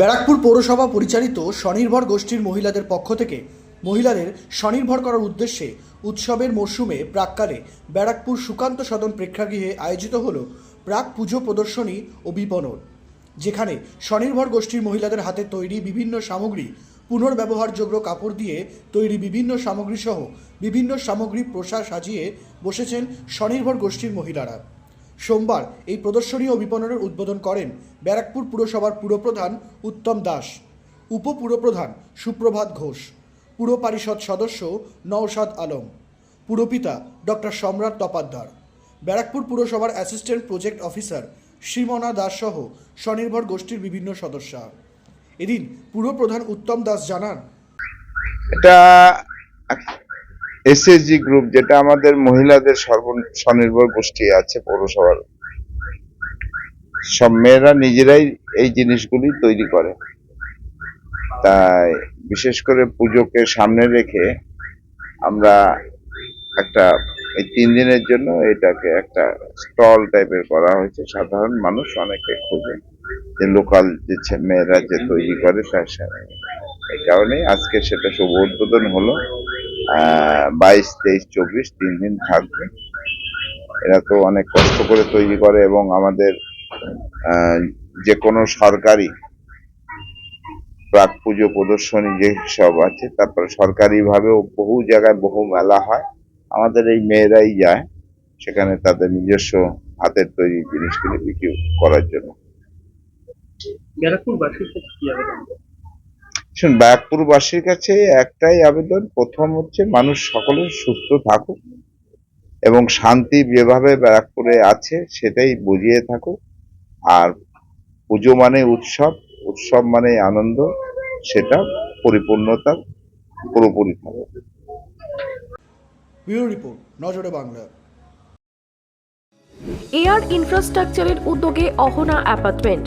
ব্যারাকপুর পৌরসভা পরিচালিত স্বনির্ভর গোষ্ঠীর মহিলাদের পক্ষ থেকে মহিলাদের স্বনির্ভর করার উদ্দেশ্যে উৎসবের মরশুমে প্রাককালে ব্যারাকপুর সুকান্ত সদন প্রেক্ষাগৃহে আয়োজিত হল প্রাক পুজো প্রদর্শনী ও বিপণন, যেখানে স্বনির্ভর গোষ্ঠীর মহিলাদের হাতে তৈরি বিভিন্ন সামগ্রী, পুনর্ব্যবহারযোগ্য কাপড় দিয়ে তৈরি বিভিন্ন সামগ্রী সহ বিভিন্ন সামগ্রী প্রসার সাজিয়ে বসেছেন স্বনির্ভর গোষ্ঠীর মহিলারা। সোমবার এই প্রদর্শনী ও বিপণনের উদ্বোধন করেন ব্যারাকপুর পুরসভার পুরপ্রধান উত্তম দাস, উপপুরপ্রধান সুপ্রভাত ঘোষ, পুর পরিষদ সদস্য নওশাদ আলম, পুরপিতা ডক্টর সম্রাট তপাদ্দার, ব্যারাকপুর পুরসভার assistant project officer Shrimona Das সহ স্বনির্ভর গোষ্ঠীর বিভিন্ন সদস্য। এদিন পুরপ্রধান উত্তম দাস জানান, এটা এসএসজি গ্রুপ যেটা আমাদের মহিলাদের সর্ব স্বনির্ভর গোষ্ঠী আছে পৌরসভার। সব মেয়েরা নিজেরাই এই জিনিসগুলি তৈরি করে। তাই বিশেষ করে পুজোকে সামনে রেখে আমরা একটা, এই তিন দিনের জন্য এটাকে একটা স্টল টাইপের করা হয়েছে। সাধারণ মানুষ অনেকে খোঁজে যে লোকাল যে মেয়েরা যে তৈরি করে তার সাথে এই কারণে আজকে সেটা শুভ উদ্বোধন হলো। বাইশ, তেইশ, চব্বিশ তিন দিন থাকবে। এরা তো অনেক কষ্ট করে তৈরি করে এবং আমাদের যে কোনো সরকারি প্রাক পুজো প্রদর্শনী যে সব আছে, তারপরে সরকারি ভাবেও বহু জায়গায় বহু মেলা হয়। আমাদের এই মেয়েরাই যায়, সেখানে তাদের নিজস্ব হাতের তৈরি জিনিসগুলি বিক্রি করার জন্য। কি শুন ব্যারাকপুরবাসীর কাছে একটাই আবেদন প্রথম হচ্ছে মানুষ সকলে সুস্থ থাকুক এবং শান্তি যেভাবে ব্যারাকপুরে আছে সেটাই বুঝিয়ে থাকুক। আর পুজো মানে উৎসব উৎসব মানে আনন্দ সেটা পরিপূর্ণতা পুরোপুরি থাকুক ব্যুরো রিপোর্ট নজরে বাংলা। এয়ার ইনফ্রাস্ট্রাকচারের উদ্যোগে অহনা অ্যাপার্টমেন্ট।